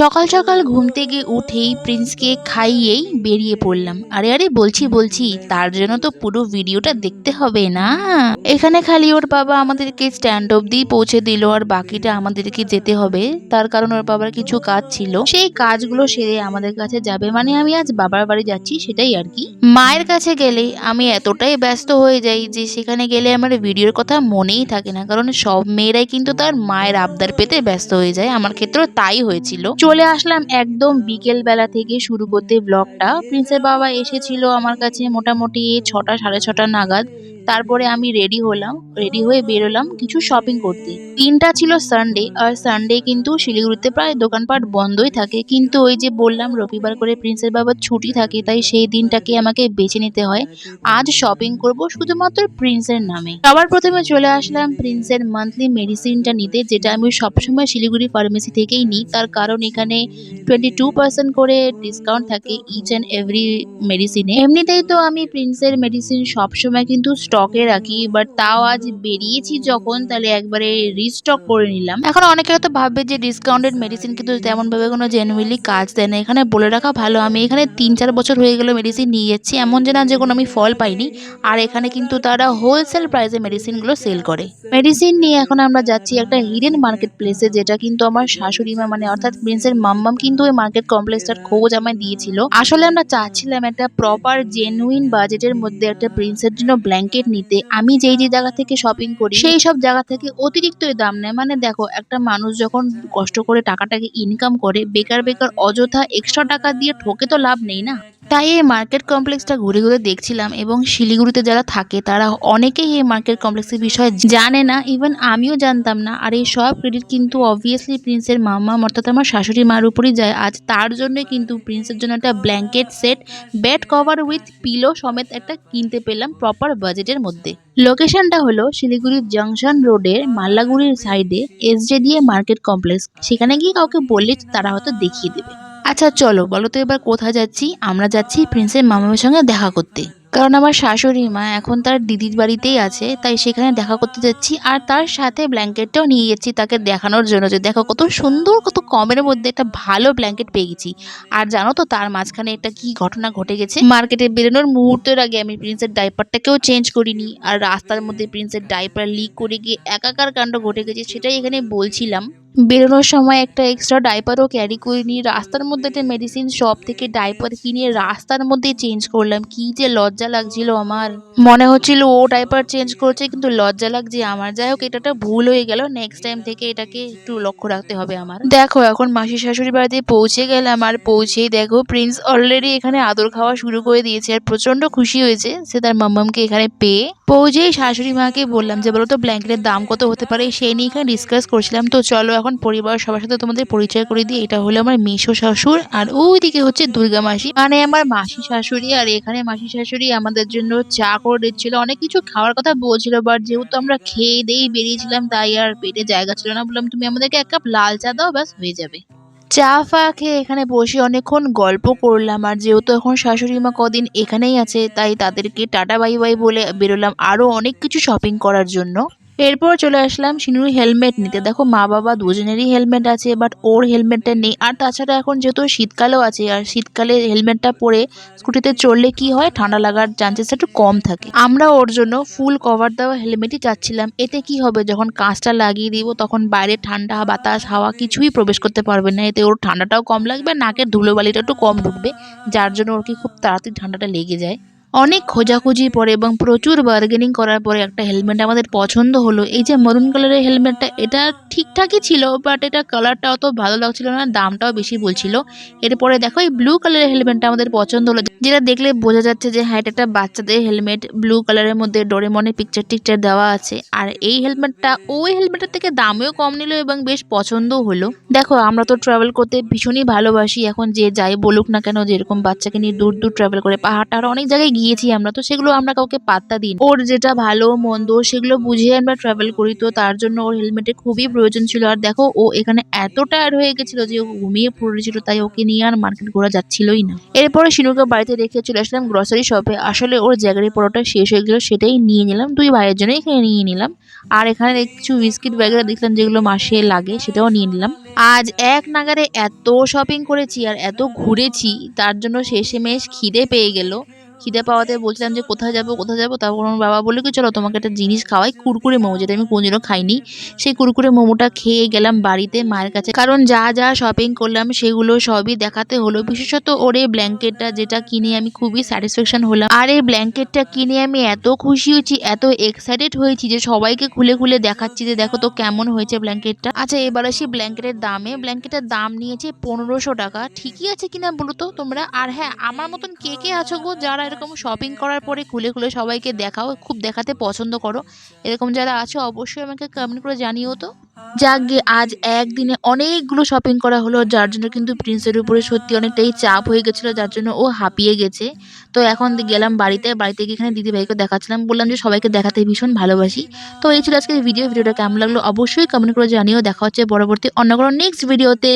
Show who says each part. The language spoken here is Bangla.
Speaker 1: সকাল সকাল ঘুম থেকে উঠেই প্রিন্সকে খাইয়েই বেরিয়ে পড়লাম। আরে আরে, বলছি বলছি, তার জন্য তো পুরো ভিডিওটা দেখতে হবে না। এখানে খালি ওর বাবা আমাদেরকে স্ট্যান্ড অবধি পৌঁছে দিল আর বাকিটা আমাদেরকে যেতে হবে। তার কারণ ওর বাবার কিছু কাজ ছিল। সেই কাজগুলো সেরে আমাদের কাছে যাবে মানে আমি আজ বাবার বাড়ি যাচ্ছি, সেটাই আর কি। মায়ের কাছে গেলে আমি এতটাই ব্যস্ত হয়ে যাই যে সেখানে গেলে আমার ভিডিওর কথা মনেই থাকে না। কারণ সব মেয়েরাই কিন্তু তার মায়ের আবদার পেতে ব্যস্ত হয়ে যায়। আমার ক্ষেত্রেও তাই হয়েছিল। চলে আসলাম একদম বিকেল বেলা থেকে শুরু করতে ব্লগটা প্রিন্সের বাবা এসেছিল আমার কাছে মোটামুটি ছটা, সাড়ে ছটা নাগাদ। তারপরে আমি রেডি হলাম রেডি হয়ে বেরোলাম কিছু শপিং করতে। দিনটা ছিল সানডে আর সানডে কিন্তু শিলিগুড়িতে প্রায় দোকানপাট বন্ধই থাকে। কিন্তু ওই যে বললাম, রবিবার করে প্রিন্সের বাবার ছুটি থাকে, তাই সেই দিনটাকে আমাকে বেছে নিতে হয়। আজ শপিং করব শুধুমাত্র প্রিন্সের নামে। সবার প্রথমে চলে আসলাম প্রিন্সের মান্থলি মেডিসিনটা নিতে, যেটা আমি সবসময় শিলিগুড়ি ফার্মেসি থেকেই নিই। তার কারণ এখানে টোয়েন্টি টু পার্সেন্ট করে ডিসকাউন্ট থাকে ইচ অ্যান্ড এভরি মেডিসিনে এমনিতেই তো আমি প্রিন্সের মেডিসিন সবসময় কিন্তু স্টকে রাখি বাট তাও আজ বেরিয়েছি যখন, তাহলে একবারে রিস্টক করে নিলাম। এখন অনেকে হয়তো ভাববে যে ডিসকাউন্টেড মেডিসিন কিন্তু তেমন ভাবে কোনো জেনুইনলি কাজ দেয় না। এখানে বলে রাখা ভালো, আমি এখানে তিন চার বছর হয়ে গেল মেডিসিন নিয়ে যাচ্ছি, এমন যে না যে কোনো আমি ফল পাইনি। আর এখানে কিন্তু তারা হোলসেল প্রাইসে মেডিসিনগুলো সেল করে। মেডিসিন নিয়ে এখন আমরা যাচ্ছি একটা হিডেন মার্কেট প্লেসে যেটা কিন্তু আমার শাশুড়ি মা মানে অর্থাৎ প্রিন্সের মাম্মাম কিন্তু ওই মার্কেট কমপ্লেক্সটার খোঁজ আমায় দিয়েছিল। আসলে আমরা চাচ্ছিলাম একটা প্রপার জেনুইন বাজেটের মধ্যে একটা প্রিন্সের জন্য ব্ল্যাঙ্কেট নিতে আমি যেই যে জায়গা থেকে শপিং করি, সেই সব জায়গা থেকে অতিরিক্ত দাম নেয়। মানে দেখো, একটা মানুষ যখন কষ্ট করে টাকাটাকে ইনকাম করে, বেকার বেকার অযথা এক্সট্রা টাকা দিয়ে ঠকে তো লাভ নেই না। তাই এই মার্কেট কমপ্লেক্সটা ঘুরে ঘুরে দেখছিলাম এবং শিলিগুড়িতে যারা থাকে, তারা অনেকেই এই মার্কেট কমপ্লেক্সের বিষয়ে জানে না। ইভেন আমিও জানতাম না। আর এই সব ক্রেডিট কিন্তু অবভিয়াসলি প্রিন্সের মামা, অর্থাৎ আমার শাশুড়ি মার উপরই যায়। আজ তার জন্যই কিন্তু প্রিন্সের জন্য একটা blanket set bed cover with pillow সমেত একটা কিনতে পেলাম প্রপার বাজেটের মধ্যে। লোকেশনটা হলো শিলিগুড়ির জংশন রোডের মাল্লাগুড়ির সাইডে এসজে দিয়ে মার্কেট কমপ্লেক্স সেখানে গিয়ে কাউকে বললে তারা হয়তো দেখিয়ে দেবে। আচ্ছা চলো, বলো তো এবার কোথায় যাচ্ছি? আমরা যাচ্ছি প্রিন্সের মামার সঙ্গে দেখা করতে। কারণ আমার শাশুড়ি মা এখন তার দিদির বাড়িতেই আছে, তাই সেখানে দেখা করতে যাচ্ছি আর তার সাথে ব্ল্যাঙ্কেটটাও নিয়ে যাচ্ছি তাকে দেখানোর জন্য যে দেখো কত সুন্দর, কত কমের মধ্যে একটা ভালো ব্ল্যাঙ্কেট পেয়ে গেছি। আর জানো তো তার মাঝখানে একটা কি ঘটনা ঘটে গেছে? মার্কেটে বেরোনোর মুহূর্তের আগে আমি প্রিন্সের ডাইপারটাকেও চেঞ্জ করিনি আর রাস্তার মধ্যে প্রিন্সের ডাইপার লিক করে গিয়ে একাকার কাণ্ড ঘটে গেছে, সেটাই এখানে বলছিলাম। বেরোনোর সময় একটা এক্সট্রা ডাইপারও ক্যারি করিনি রাস্তার মধ্যে একটা মেডিসিন শপ থেকে ডাইপার কিনে রাস্তার মধ্যে চেঞ্জ করলাম। কি যে লজ্জা লাগছিল আমার। মনে হচ্ছিল ও ডাইপার চেঞ্জ করছে, কিন্তু লজ্জা লাগছে আমার। যাই হোক এটা ভুল হয়ে গেল। নেক্সট টাইম থেকে এটাকে একটু লক্ষ্য রাখতে হবে আমার। দেখো, এখন মাসি শাশুড়ি বাড়িতে পৌঁছে গেলাম। আর পৌঁছেই দেখো প্রিন্স অলরেডি এখানে আদর খাওয়া শুরু করে দিয়েছে আর প্রচণ্ড খুশি হয়েছে। সে তার মাম্মামকে এখানে পেয়ে পৌঁছেই শাশুড়ি মাকে বললাম যে, বলো তো ব্ল্যাঙ্কেটের দাম কত হতে পারে? সেই নিয়ে এখানে ডিসকাস করছিলাম। তো চলো এখন পরিবার সবার সাথে তোমাদের পরিচয় করে দিই, এটা হলো আমার মেশো শাশুড় আর ওইদিকে হচ্ছে দুর্গা মাসি। মানে আমার মাসি শাশুড়ি আর এখানে মাসি শাশুড়ি আমাদের জন্য চা করে দিচ্ছিল, অনেক কিছু খাওয়ার কথা বলছিল বাট যেহেতু আমরা খেয়ে দিয়েই বেরিয়েছিলাম, তাই আর পেটে জায়গা ছিল না, বললাম তুমি আমাদেরকে এক কাপ লাল চা দাও, ব্যাস হয়ে যাবে। চা ফা খেয়ে এখানে বসে অনেকক্ষণ গল্প করলাম, আর যেহেতু এখন শাশুড়ি মা কদিন এখানেই আছে, তাই তাদেরকে টাটা বাই বাই বলে বেরোলাম আরও অনেক কিছু শপিং করার জন্য। এরপর চলে আসলাম শিনুর হেলমেট নিতে। দেখো, মা বাবা দুজনেরই হেলমেট আছে বাট ওর হেলমেটটা নেই। আর তাছাড়া এখন যেহেতু শীতকালেও আছে, আর শীতকালে হেলমেটটা পরে স্কুটিতে চড়লে কি হয়? ঠান্ডা লাগার চান্সেসটা একটু কম থাকে। আমরা ওর জন্য ফুল কভার দেওয়া হেলমেটই চাচ্ছিলাম। এতে কি হবে? যখন কাঁচটা লাগিয়ে দিব, তখন বাইরে ঠান্ডা বাতাস, হাওয়া কিছুই প্রবেশ করতে পারবে না। এতে ওর ঠান্ডাটাও কম লাগবে, নাকের ধুলোবালিটা একটু কম ঢুকবে, যার জন্য ওর কি খুব তাড়াতাড়ি ঠান্ডাটা লেগে যায়। অনেক খোঁজাখুঁজির পরে এবং প্রচুর বার্গেনিং করার পরে একটা হেলমেট আমাদের পছন্দ হলো। এই যে মরুন কালারের হেলমেটটা এটা ঠিকঠাকই ছিল বাট এটা কালারটা অত ভালো লাগছিল না, দামটাও বেশি বলছিল। এরপরে দেখো এই ব্লু কালারের হেলমেটটা আমাদের পছন্দ হলো। যেটা দেখলে বোঝা যাচ্ছে যে হ্যাঁ এটা একটা বাচ্চাদের হেলমেট ব্লু কালারের মধ্যে ডোরেমনের পিকচার টিকচার দেওয়া আছে। আর এই হেলমেটটা ওই হেলমেটের থেকে দামেও কম নিল এবং বেশ পছন্দও হলো। দেখো, আমরা তো ট্রাভেল করতে ভীষণই ভালোবাসি, এখন যে যাই বলুক না কেন, যেরকম বাচ্চাকে নিয়ে দূর দূর ট্রাভেল করে পাহাড় টাহাড় অনেক জায়গায় গিয়েছি আমরা, তো সেগুলো আমরা কাউকে পাত্তা দিই ওর যেটা ভালো, মন্দ, সেগুলো বুঝে আমরা ট্রাভেল করি, তো তার জন্য ওর হেলমেটের খুবই প্রয়োজন ছিল। আর দেখো, ও এখানে এত টায়ার্ড হয়ে গেছিল যে ও ঘুমিয়ে পড়েছিল, তাই ওকে নিয়ে আর মার্কেট ঘোরা যাচ্ছিলই না। এরপরে শিনুকে বাড়িতে রেখে চলে আসলাম গ্রসারি শপে আসলে ওর জ্যাগারি পরোটা শেষ হয়ে গেল, সেটাই নিয়ে নিলাম। দুই ভাইয়ের জন্য এখানে নিয়ে নিলাম। আর এখানে কিছু বিস্কিট ব্যাগেরা দেখলাম যেগুলো মাসে লাগে, সেটাও নিয়ে নিলাম। আজ এক নাগারে এত শপিং করেছি আর এত ঘুরেছি, তার জন্য শেষেমেশ খিদে পেয়ে গেল। খিদে পাওয়াতে বলছিলাম যে, কোথায় যাব কোথায় যাব? তারপর আমার বাবা বলল কি, চলো তোমাকে একটা জিনিস খাওয়াই, কুরকুরে মোমো যেটা আমি কোনোদিনও খাইনি। সেই কুরকুরে মোমোটা খেয়ে গেলাম বাড়িতে মায়ের কাছে। কারণ যা যা শপিং করলাম, সেগুলো সবই দেখাতে হলো। বিশেষত ওর এই ব্ল্যাঙ্কেটটা যেটা কিনে আমি খুবই স্যাটিসফ্যাকশন হলাম। আর এই ব্ল্যাঙ্কেটটা কিনে আমি এত খুশি হয়েছি, এত এক্সাইটেড হয়েছি যে সবাইকে খুলে খুলে দেখাচ্ছি যে, দেখো তো কেমন হয়েছে ব্ল্যাঙ্কেটটা আচ্ছা এবার আসি ব্ল্যাঙ্কেটের দামে। ব্ল্যাঙ্কেটের দাম নিয়েছে পনেরোশো টাকা। ঠিকই আছে কিনা বলো তো তোমরা? আর হ্যাঁ আমার মতন কে কে আছো গো যারা এরকম শপিং করার পরে খুলে খুলে সবাইকে দেখাও, খুব দেখাতে পছন্দ করো। এরকম যারা আছে, অবশ্যই আমাকে কমেন্ট করে জানিও তো। যাক গে আজ একদিনে অনেকগুলো শপিং করা হলো, যার জন্য কিন্তু প্রিন্সের উপরে সত্যি অনেকটাই চাপ হয়ে গেছিল, যার জন্য ও হাঁপিয়ে গেছে। তো এখন গেলাম বাড়িতে বাড়িতে গিয়ে এখানে দিদিভাইকে দেখাচ্ছিলাম। বললাম যে সবাইকে দেখাতে ভীষণ ভালোবাসি। তো এই ছিল আজকের ভিডিও ভিডিওটা কেমন লাগল অবশ্যই কমেন্ট করে জানিও। দেখা হচ্ছে পরবর্তী অন্য কোনো নেক্সট ভিডিওতে